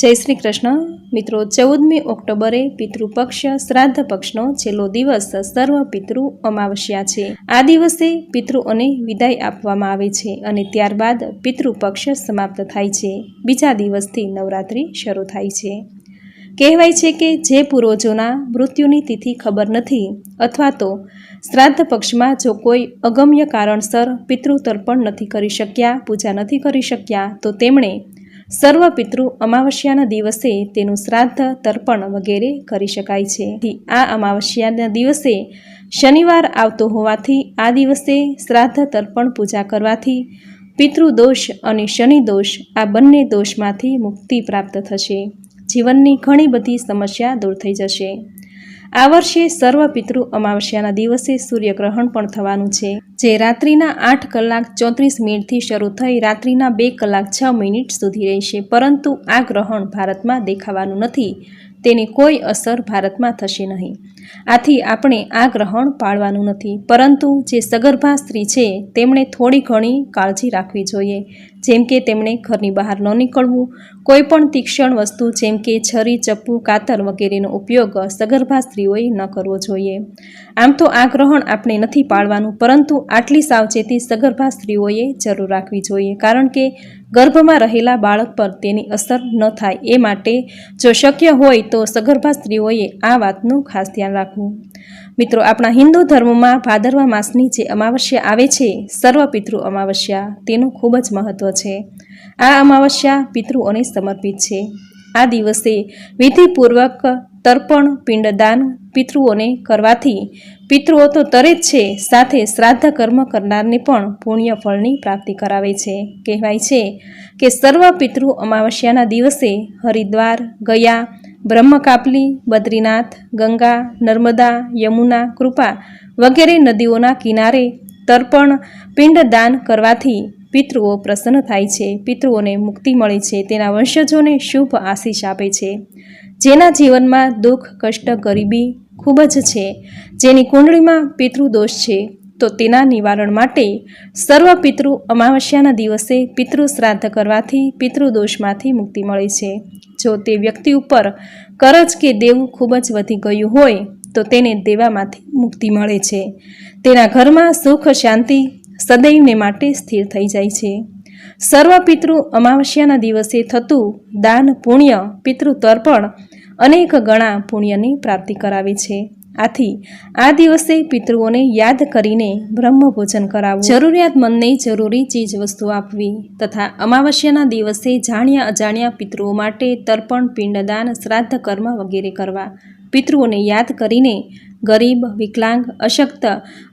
જય શ્રી કૃષ્ણ. મિત્રો, ચૌદમી ઓક્ટોબરે પિતૃપક્ષ શ્રાદ્ધ પક્ષનો છેલ્લો દિવસ સર્વ પિતૃ અમાવસ્યા છે. આ દિવસે પિતૃઓને વિદાય આપવામાં આવે છે અને ત્યારબાદ પિતૃપક્ષ સમાપ્ત થાય છે. બીજા દિવસથી નવરાત્રિ શરૂ થાય છે. કહેવાય છે કે જે પૂર્વજોના મૃત્યુની તિથિ ખબર નથી અથવા તો શ્રાદ્ધ પક્ષમાં જો કોઈ અગમ્ય કારણસર પિતૃ તર્પણ નથી કરી શક્યા, પૂજા નથી કરી શક્યા, તો તેમણે સર્વ પિતૃ અમાવસ્યાના દિવસે તેનું શ્રાદ્ધ, તર્પણ વગેરે કરી શકાય છે. આ અમાવસ્યાના દિવસે શનિવાર આવતો હોવાથી આ દિવસે શ્રાદ્ધ, તર્પણ, પૂજા કરવાથી પિતૃદોષ અને શનિ દોષ આ બંને દોષમાંથી મુક્તિ પ્રાપ્ત થશે. જીવનની ઘણી બધી સમસ્યા દૂર થઈ જશે. આ વર્ષે સર્વ પિતૃ અમાવસ્યાના દિવસે સૂર્યગ્રહણ પણ થવાનું છે. જે રાત્રિના આઠ કલાક ચોત્રીસ મિનિટથી શરૂ થઈ રાત્રિના બે કલાક છ મિનિટ સુધી રહેશે. પરંતુ આ ગ્રહણ ભારતમાં દેખાવાનું નથી. તેની કોઈ અસર ભારતમાં થશે નહીં. આથી આપણે આ ગ્રહણ પાળવાનું નથી, પરંતુ જે સગર્ભા સ્ત્રી છે, તેમણે થોડી ઘણી કાળજી રાખવી જોઈએ. જેમ કે તેમણે ઘરની બહાર ન નીકળવું કોઈપણ તીક્ષણ વસ્તુ જેમ કે છરી, ચપ્પુ, કાતર વગેરેનો ઉપયોગ સગર્ભા સ્ત્રીઓએ ન કરવો જોઈએ. આમ તો આ ગ્રહણ આપણે નથી પાળવાનું, પરંતુ આટલી સાવચેતી સગર્ભા સ્ત્રીઓએ જરૂર રાખવી જોઈએ, કારણ કે ગર્ભમાં રહેલા બાળક પર તેની અસર ન થાય એ માટે જો શક્ય હોય તો સગર્ભા સ્ત્રીઓએ આ વાતનું ખાસ ધ્યાન રાખવું. મિત્રો, આપણા હિન્દુ ધર્મમાં ભાદરવા માસની જે અમાવસ્યા આવે છે, સર્વ પિતૃ અમાવસ્યા, તેનું ખૂબ જ મહત્ત્વ છે. આ અમાવસ્યા પિતૃઓને સમર્પિત છે. આ દિવસે વિધિપૂર્વક તર્પણ, પિંડદાન પિતૃઓને કરવાથી પિતૃઓ તો તરે જ છે, સાથે શ્રાદ્ધ કર્મ કરનારને પણ પુણ્ય ફળની પ્રાપ્તિ કરાવે છે. કહેવાય છે કે સર્વ પિતૃ અમાવસ્યાના દિવસે હરિદ્વાર, ગયા, બ્રહ્મકાપલી, બદ્રીનાથ, ગંગા, નર્મદા, યમુના કૃપા વગેરે નદીઓના કિનારે તર્પણ, પિંડદાન કરવાથી પિતૃઓ પ્રસન્ન થાય છે. પિતૃઓને મુક્તિ મળે છે. તેના વંશજોને શુભ આશીષ આપે છે. જેના જીવનમાં દુઃખ, કષ્ટ, ગરીબી ખૂબ જ છે. જેની કુંડળીમાં પિતૃદોષ છે. તો તેના નિવારણ માટે સર્વ પિતૃ અમાવસ્યાના દિવસે પિતૃ શ્રાદ્ધ કરવાથી પિતૃદોષમાંથી મુક્તિ મળે છે. જો તે વ્યક્તિ ઉપર કરજ કે દેવું ખૂબ જ વધી ગયું હોય, તો તેને દેવામાંથી મુક્તિ મળે છે. તેના ઘરમાં સુખ, શાંતિ સદૈવને માટે સ્થિર થઈ જાય છે. સર્વ પિતૃ અમાવસ્યાના દિવસે થતું દાન પુણ્ય પિતૃ તર્પણ અનેક ગણા પુણ્યની પ્રાપ્તિ કરાવે છે. આથી, આ દિવસે પિતૃઓને યાદ કરીને બ્રહ્મ ભોજન કરાવવું જરૂરિયાતમંદને જરૂરી ચીજ વસ્તુ આપવી તથા અમાવસ્યાના દિવસે જાણ્યા અજાણ્યા પિતૃઓ માટે તર્પણ, પિંડદાન, શ્રાદ્ધ કર્મ વગેરે કરવા. પિતૃઓને યાદ કરીને ગરીબ, વિકલાંગ, અશક્ત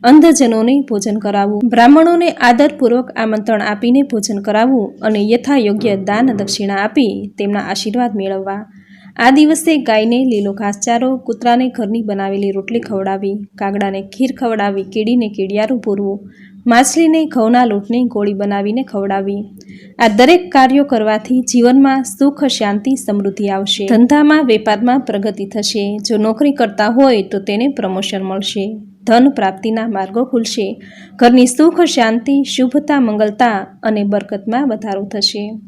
અંધજનોને ભોજન કરાવવું. બ્રાહ્મણોને આદરપૂર્વક આમંત્રણ આપીને ભોજન કરાવવું અને યથાયોગ્ય દાન દક્ષિણા આપી તેમના આશીર્વાદ મેળવવા. આ દિવસે ગાયને લીલો ઘાસચારો, કૂતરાને ઘરની બનાવેલી રોટલી ખવડાવી, કાગડાને ખીર ખવડાવી કીડીને કીડિયારું પૂરવું માછલીને ઘઉંના લોટની ગોળી બનાવીને ખવડાવી. આ દરેક કાર્યો કરવાથી જીવનમાં સુખ, શાંતિ, સમૃદ્ધિ આવશે. ધંધામાં, વેપારમાં પ્રગતિ થશે. જો નોકરી કરતા હોય તો તેને પ્રમોશન મળશે. ધન પ્રાપ્તિના માર્ગો ખુલશે. ઘરની સુખ, શાંતિ, શુભતા, મંગલતા અને બરકતમાં વધારો થશે.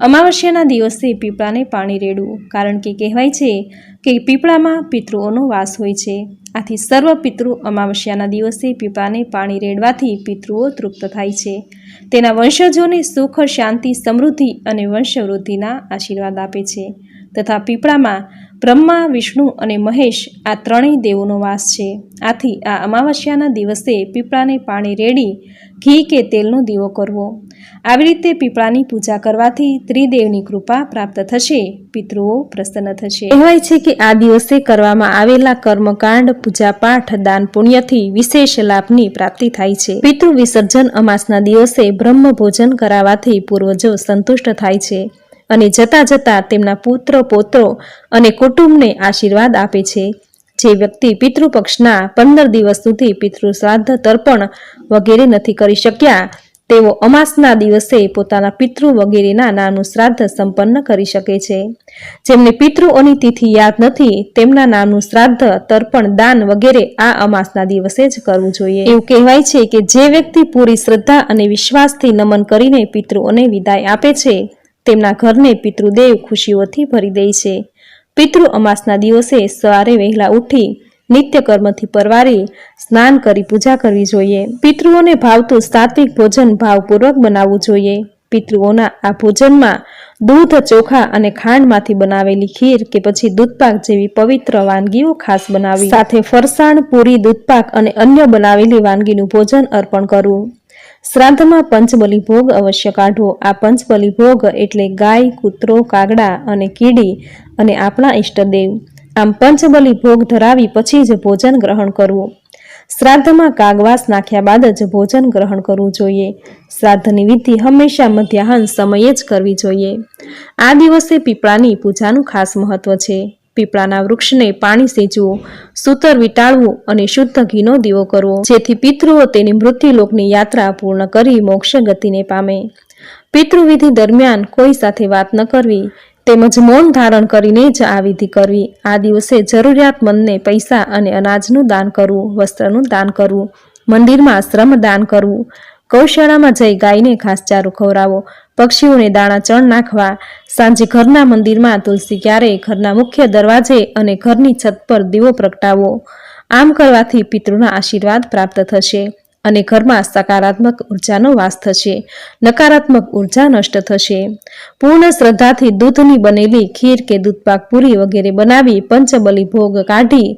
અમાવસ્યાના દિવસે પીપળાને પાણી રેડવું, કારણ કે કહેવાય છે કે પીપળામાં પિતૃઓનો વાસ હોય છે. આથી સર્વ પિતૃ અમાવસ્યાના દિવસે પીપળાને પાણી રેડવાથી પિતૃઓ તૃપ્ત થાય છે. તેના વંશજોને સુખ, શાંતિ, સમૃદ્ધિ અને વંશવૃદ્ધિના આશીર્વાદ આપે છે. તથા પીપળામાં બ્રહ્મા, વિષ્ણુ અને મહેશ આ ત્રણેય દેવોનો વાસ છે. આથી આ અમાવસ્યાના દિવસે પીપળાને પાણી રેડી ઘી કે તેલનો દીવો કરવો. આવી રીતે પીપળાની પૂજા કરવાથી ત્રિદેવની કૃપા પ્રાપ્ત થશે, પિતૃઓ પ્રસન્ન થશે. કહેવાય છે કે આ દિવસે કરવામાં આવેલા કર્મકાંડ, પૂજાપાઠ, દાન પુણ્યથી વિશેષ લાભની પ્રાપ્તિ થાય છે. પિતૃ વિસર્જન અમાસના દિવસે બ્રહ્મ ભોજન કરાવવાથી પૂર્વજો સંતુષ્ટ થાય છે. અને જતા જતા તેમના પુત્ર, પોત્રો અને કુટુંબને આશીર્વાદ આપે છે. જે વ્યક્તિ પિતૃપક્ષના પંદર દિવસ સુધી પિતૃ શ્રાદ્ધ તર્પણ વગેરે નથી કરી શક્યા, તેઓ અમાસના દિવસે પોતાના પિતૃ વગેરેના નામનું શ્રાદ્ધ સંપન્ન કરી શકે છે. જેમને પિતૃઓની તિથિ યાદ નથી, તેમના નામનું શ્રાદ્ધ, તર્પણ, દાન વગેરે આ અમાસના દિવસે જ કરવું જોઈએ. એવું કહેવાય છે કે જે વ્યક્તિ પૂરી શ્રદ્ધા અને વિશ્વાસથી નમન કરીને પિતૃઓને વિદાય આપે છે તેમના ઘરને પિતૃદેવ ખુશીઓથી ભરી દે છે. પિતૃ અમાસના દિવસે સવારે વહેલા ઉઠી નિત્ય કર્મથી પરવારી સ્નાન કરી પૂજા કરવી જોઈએ. પિતૃઓને ભાવતું સાત્વિક ભોજન ભાવપૂર્વક બનાવવું જોઈએ. પિતૃઓના આ ભોજનમાં દૂધ, ચોખા અને ખાંડમાંથી બનાવેલી ખીર કે પછી દૂધપાક જેવી પવિત્ર વાનગીઓ ખાસ બનાવી. સાથે ફરસાણ, પૂરી, દૂધપાક અને અન્ય બનાવેલી વાનગીનું ભોજન અર્પણ કરવું. શ્રાદ્ધમાં પંચબલી ભોગ અવશ્ય કાઢવો આ પંચબલી ભોગ એટલે ગાય, કૂતરો, કાગડા અને કીડી અને આપણા ઈષ્ટદેવ. આમ પંચબલી ભોગ ધરાવી પછી જ ભોજન ગ્રહણ કરવું. શ્રાદ્ધમાં કાગવાસ નાખ્યા બાદ જ ભોજન ગ્રહણ કરવું જોઈએ. શ્રાદ્ધની વિધિ હંમેશા મધ્યાહન સમયે જ કરવી જોઈએ. આ દિવસે પીપળાની પૂજાનું ખાસ મહત્વ છે. પીપળાના વૃક્ષને પાણી સેચવું, સૂતર વિટાળવું અને શુદ્ધ ઘીનો દીવો કરવો. જેથી પિતૃઓ તેની મૃત્યુલોકની યાત્રા પૂર્ણ કરી મોક્ષ ગતિને પામે. પિતૃવિધિ દરમિયાન કોઈ સાથે વાત ન કરવી, તેમજ મૌન ધારણ કરીને જ આ વિધિ કરવી. આ દિવસે જરૂરિયાતમંદને પૈસા અને અનાજનું દાન કરવું, વસ્ત્રનું દાન કરવું, મંદિરમાં શ્રમ દાન કરવું ગૌશાળામાં જઈ ગાયને ઘાસચારો ખવડાવો. પક્ષીઓને દાણા ચણ નાખવા. સાંજે ઘરના મંદિરમાં તુલસી ક્યારે, ઘરના મુખ્ય દરવાજે અને ઘરની છત પર દીવો પ્રગટાવો. આમ કરવાથી પિતૃના આશીર્વાદ પ્રાપ્ત થશે અને ઘરમાં સકારાત્મક ઉર્જાનો વાસ થશે. નકારાત્મક ઊર્જા નષ્ટ થશે. પૂર્ણ શ્રદ્ધાથી દૂધની બનેલી ખીર કે દૂધપાક પૂરી વગેરે બનાવી પંચબલી ભોગ કાઢી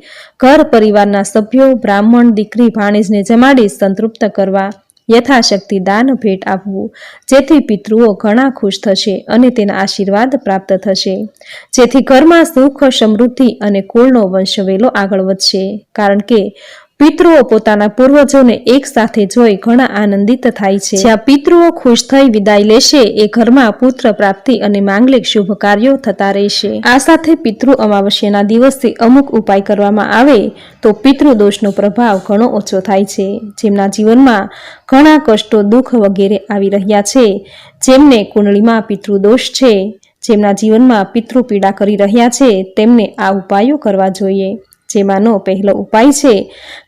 ઘર પરિવારના સભ્યો, બ્રાહ્મણ, દીકરી, ભાણેજને જમાડી સંતૃપ્ત કરવા. યથાશક્તિ દાન ભેટ આપવું, જેથી પિતૃઓ ઘણા ખુશ થશે અને તેના આશીર્વાદ પ્રાપ્ત થશે. જેથી ઘરમાં સુખ, સમૃદ્ધિ અને કુળનો વંશવેલો આગળ વધશે. કારણ કે પિતૃઓ પોતાના પૂર્વજોને એક સાથે જોઈ ઘણા આનંદિત થાય છે. જ્યાં પિતૃઓ ખુશ થઈ વિદાય લેશે, એ ઘરમાં પુત્ર પ્રાપ્તિ અને માંગલિક શુભ કાર્યો થતા રહેશે. આ સાથે પિતૃ અમાવસ્યાના દિવસે અમુક ઉપાય કરવામાં આવે, તો પિતૃ દોષનો પ્રભાવ ઘણો ઓછો થાય છે. જેમના જીવનમાં ઘણા કષ્ટો, દુઃખ વગેરે આવી રહ્યા છે. જેમને કુંડળીમાં પિતૃદોષ છે. જેમના જીવનમાં પિતૃ પીડા કરી રહ્યા છે, તેમને આ ઉપાયો કરવા જોઈએ. જેમાંનો પહેલો ઉપાય છે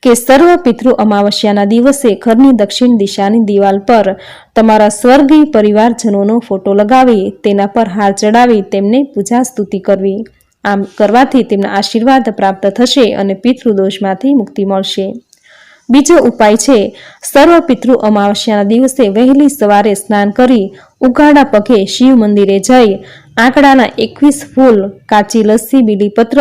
કે સર્વ પિતૃ અમાવસ્યાના દિવસે ઘરની દક્ષિણ દિશાની દિવાલ પર તમારા સ્વર્ગીય પરિવારજનોનો ફોટો લગાવી, તેના પર હાર ચડાવી, તેમને પૂજા સ્તુતિ કરવી. આમ કરવાથી તેમના આશીર્વાદ પ્રાપ્ત થશે અને પિતૃદોષમાંથી મુક્તિ મળશે. બીજો ઉપાય છે, સર્વ પિતૃ અમાવસ્યાના દિવસે વહેલી સવારે સ્નાન કરી, ઉઘાડા પગે શિવ મંદિરે જઈ, આંકડાના એકવીસ ફૂલ, કાચી લસ્સી, બીલીપત્ર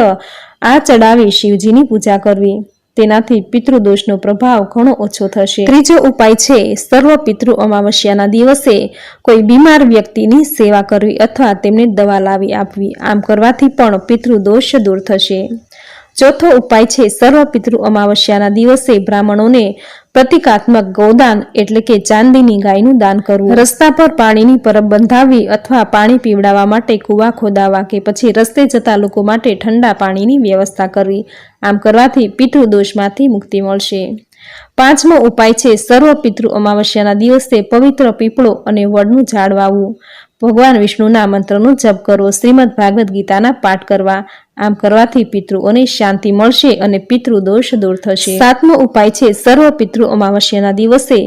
આ ચડાવી શિવજીની પૂજા કરવી. તેનાથી પિતૃદોષનો પ્રભાવ ઘણો ઓછો થશે. ત્રીજો ઉપાય છે, સર્વ પિતૃ અમાવસ્યાના દિવસે કોઈ બીમાર વ્યક્તિની સેવા કરવી અથવા તેમને દવા લાવી આપવી. આમ કરવાથી પણ પિતૃદોષ દૂર થશે. ચોથો ઉપાય છે સર્વ પિતૃ અમાવસ્યાના દિવસે બ્રાહ્મણોને પ્રતિકાત્મક ગૌદાન એટલે કે ચાંદીની ગાયનું દાન કરવું. રસ્તા પર પાણીની પરબ બંધાવી અથવા પાણી પીવડાવવા માટે કૂવા ખોદાવા કે પછી રસ્તે જતા લોકો માટે ઠંડા પાણીની વ્યવસ્થા કરવી. આમ કરવાથી પિતૃદોષમાંથી મુક્તિ મળશે. પાંચમો ઉપાય છે સર્વ પિતૃ અમાવસ્યાના દિવસે પવિત્ર પીપળો અને વડનું ઝાડ વાવવું. ભગવાન વિષ્ણુના મંત્રનો જપ કરવો, શ્રીમદ ભાગવત ગીતાના પાઠ કરવા, આમ કરવાથી પિતૃઓને શાંતિ મળશે અને પિતૃ દોષ દૂર થશે. સાતમો ઉપાય છે, સર્વ પિતૃ અમાવસ્યાના દિવસે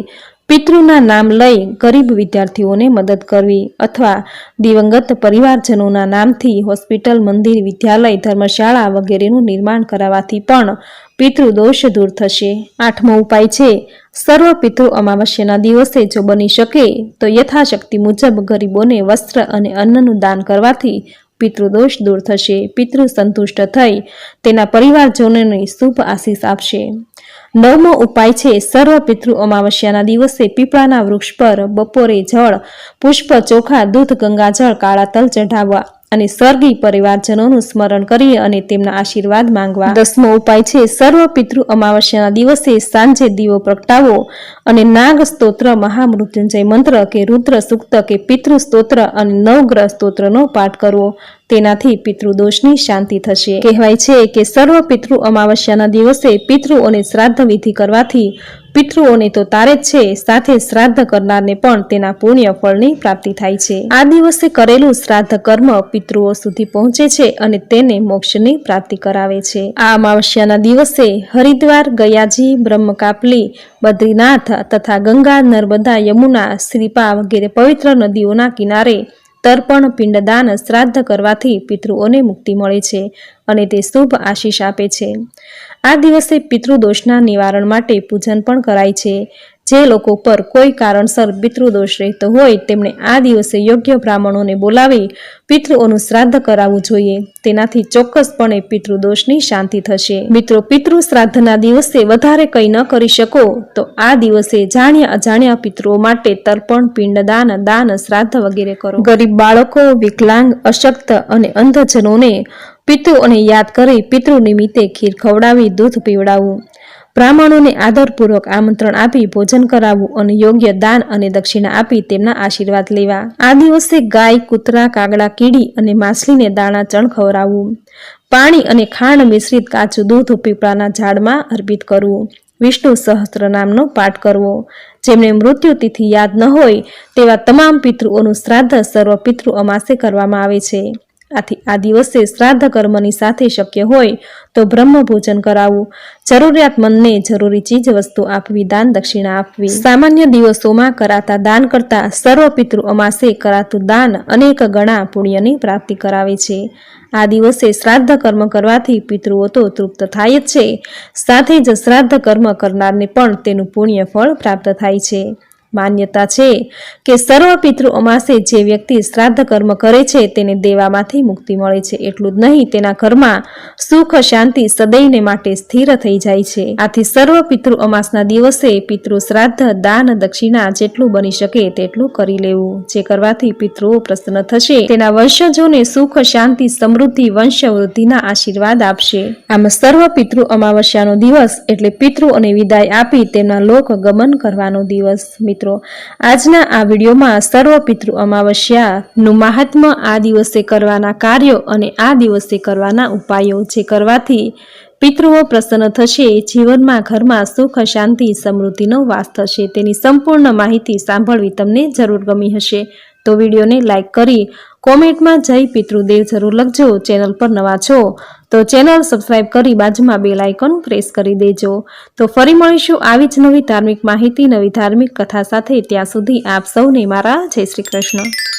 પિતૃના નામ લઈ ગરીબ વિદ્યાર્થીઓને મદદ કરવી અથવા દિવંગત પરિવારજનોના નામથી હોસ્પિટલ, મંદિર, વિદ્યાલય, ધર્મશાળા વગેરેનું નિર્માણ કરાવવાથી પણ પિતૃદોષ દૂર થશે. આઠમો ઉપાય છે, સર્વ પિતૃ અમાવસ્યાના દિવસે જો બની શકે, તો યથાશક્તિ મુજબ ગરીબોને વસ્ત્ર અને અન્નનું દાન કરવાથી પિતૃદોષ દૂર થશે. પિતૃ સંતુષ્ટ થઈ તેના પરિવારજનોને શુભ આશીષ આપશે. નવમો ઉપાય છે, સર્વ પિતૃ અમાવસ્યાના દિવસે પીપળાના વૃક્ષ પર બપોરે જળ, પુષ્પ ચોખા, દૂધ, ગંગાજળ, કાળા તલ ચઢાવવા. અને સ્વર્ગી પરિવારજનોનું સ્મરણ કરી અને તેમના આશીર્વાદ માંગવા. દસમો ઉપાય છે, સર્વ પિતૃ અમાવસ્યાના દિવસે સાંજે દીવો પ્રગટાવો અને નાગ સ્તોત્ર, મહામૃત્યુંજય મંત્ર કે રુદ્ર સૂક્ત કે પિતૃ સ્તોત્ર અને નવગ્રહ સ્તોત્રનો પાઠ કરવો. તેનાથી પિતૃદોષની શાંતિ થશે. કહેવાય છે કે સર્વ પિતૃ અમાવસ્યાના દિવસે પિતૃઓને શ્રાદ્ધ વિધિ કરવાથી પિતૃઓને તો તારે જ છે, સાથે શ્રાદ્ધ કરનારને પણ તેના પુણ્ય ફળની પ્રાપ્તિ થાય છે. આ દિવસે કરેલું શ્રાદ્ધ કર્મ પિતૃઓ સુધી પહોંચે છે અને તેને મોક્ષની પ્રાપ્તિ કરાવે છે. આ અમાવસ્યાના દિવસે હરિદ્વાર, ગયાજી, બ્રહ્મકાપલી, બદ્રીનાથ તથા ગંગા નર્મદા, યમુના શ્રીપા વગેરે પવિત્ર નદીઓના કિનારે તર્પણ, પિંડદાન, શ્રાદ્ધ કરવાથી પિતૃઓને મુક્તિ મળે છે અને તે શુભ આશીષ આપે છે. આ દિવસે પિતૃદોષના નિવારણ માટે પૂજન પણ કરાય છે. જે લોકો પર કોઈ કારણસર પિતૃદોષ રહેતો હોય, તેમણે આ દિવસે યોગ્ય બ્રાહ્મણોને બોલાવી પિતૃઓનું શ્રાદ્ધ કરાવવું જોઈએ. તેનાથી ચોક્કસપણે પિતૃદોષની શાંતિ થશે. મિત્રો, પિતૃ શ્રાદ્ધના દિવસે વધારે કંઈ ન કરી શકો, તો આ દિવસે જાણ્યા અજાણ્યા પિતૃઓ માટે તર્પણ, પિંડદાન, દાન, શ્રાદ્ધ વગેરે કરો. ગરીબ બાળકો, વિકલાંગ, અશક્ત અને અંધજનોને પિતૃઓને યાદ કરી પિતૃ નિમિત્તે ખીર ખવડાવી, દૂધ પીવડાવવું બ્રાહ્મણોને આદરપૂર્વક આમંત્રણ આપી ભોજન કરાવવું અને યોગ્ય દાન અને દક્ષિણા આપી તેમના આશીર્વાદ લેવા. આ દિવસે ગાય, કૂતરા, કાગડા, કીડી અને માછલીને દાણા ચણ ખવડાવવું. પાણી અને ખાંડ મિશ્રિત કાચું દૂધ પીપળાના ઝાડમાં અર્પિત કરવું. વિષ્ણુ સહસ્ત્ર નામનો પાઠ કરવો. જેમને મૃત્યુ તિથિ યાદ ન હોય તેવા તમામ પિતૃઓનું શ્રાદ્ધ સર્વ પિતૃ અમાસે કરવામાં આવે છે. આથી આ દિવસે શ્રાદ્ધ કર્મની સાથે શક્ય હોય તો બ્રહ્મ ભોજન કરાવવું. જરૂરિયાતમંદને જરૂરી ચીજ વસ્તુ આપવી, દાન દક્ષિણા આપવી. સામાન્ય દિવસોમાં કરાતા દાન કરતા સર્વ પિતૃ અમાસે કરાતું દાન અનેક ગણા પુણ્યની પ્રાપ્તિ કરાવે છે. આ દિવસે શ્રાદ્ધ કર્મ કરવાથી પિતૃઓ તો તૃપ્ત થાય જ છે. સાથે જ શ્રાદ્ધ કર્મ કરનારને પણ તેનું પુણ્ય ફળ પ્રાપ્ત થાય છે. માન્યતા છે કે સર્વ પિતૃ અમાસે જે વ્યક્તિ શ્રાદ્ધ કર્મ કરે છે તેને દેવામાંથી મુક્તિ મળે છે. એટલું જ નહીં, તેના ઘરમાં સુખ શાંતિ સદૈવને માટે સ્થિર થઈ જાય છે. આથી સર્વ પિતૃ અમાસના દિવસે પિતૃ શ્રાદ્ધ, દાન, દક્ષિણા જેટલું બની શકે તેટલું કરી લેવું. જે કરવાથી પિતૃઓ પ્રસન્ન થશે, તેના વંશજોને સુખ, શાંતિ, સમૃદ્ધિ, વંશવૃદ્ધિના આશીર્વાદ આપશે. આમ સર્વ પિતૃ અમાવસ્યાનો દિવસ એટલે પિતૃઓને વિદાય આપી તેમના લોક ગમન કરવાનો દિવસ. મિત્રો આજના આ વિડીયોમાં સર્વ પિતૃ અમાવસ્યાનું મહાત્મ્ય આ દિવસે કરવાના કાર્યો અને આ દિવસે કરવાના ઉપાયો જે કરવાથી પિતૃઓ પ્રસન્ન થશે જીવનમાં ઘરમાં સુખ, શાંતિ, સમૃદ્ધિનો વાસ થશે. તેની સંપૂર્ણ માહિતી સાંભળવી તમને જરૂર ગમી હશે. તો વિડીયોને લાઇક કરી કોમેન્ટમાં જય પિતૃદેવ જરૂર લખજો. ચેનલ પર નવા છો તો ચેનલ સબસ્ક્રાઇબ કરી બાજુમાં બે લાઇકન પ્રેસ કરી દેજો. તો ફરી મળીશું આવી જ નવી ધાર્મિક માહિતી, નવી ધાર્મિક કથા સાથે. ત્યાં સુધી આપ સૌને મારા જય શ્રી કૃષ્ણ.